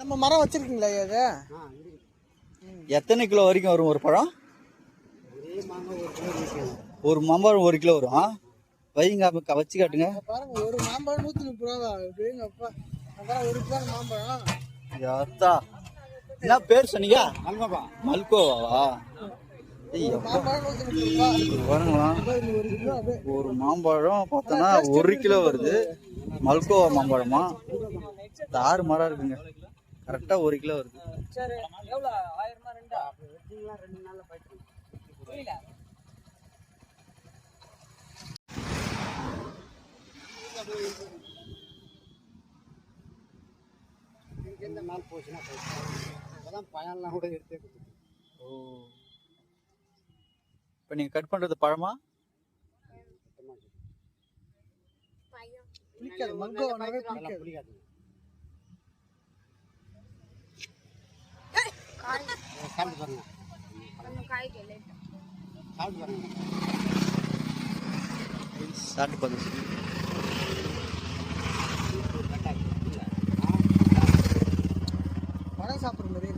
நம்ம மரம் வச்சிருக்கீங்களா இது எத்தனை கிலோ வரைக்கும் வரும் ஒரு பழம்? ஒரு மாம்பழம் ஒரு கிலோ வரும்? வைங்க அப்ப வச்சு காட்டுங்க. பாருங்க ஒரு மாம்பழம் நூத்தி முப்பது ரூபா அதான் ஒரு ரூபாய் மாம்பழம். யாத்தா என்ன பேர் சொன்னீங்க? மல்கோவாவா? ஏய், எப்பா. மாம்பழம் நூத்தி முப்பது ரூபா இது பாருங்களா இது ஒரு மாம்பழம் பார்த்தோன்னா ஒரு கிலோ வருது. மல்கோவா மாம்பழமா? தாறு மரம் இருக்குங்க. கரெக்டா ஒரு கிலோ வருது. எந்த நாள் போச்சுன்னா பழம்லாம் கூட எடுத்தே ஓ. இப்போ நீங்கள் கட் பண்ணுறது பழமா? புளிக்காது மங்கோனாவே புளிக்காது சாப்பிட்டு பாருங்க. சாப்பிட்டு பாருங்க. பழம் சாப்பிட்ற மாதிரி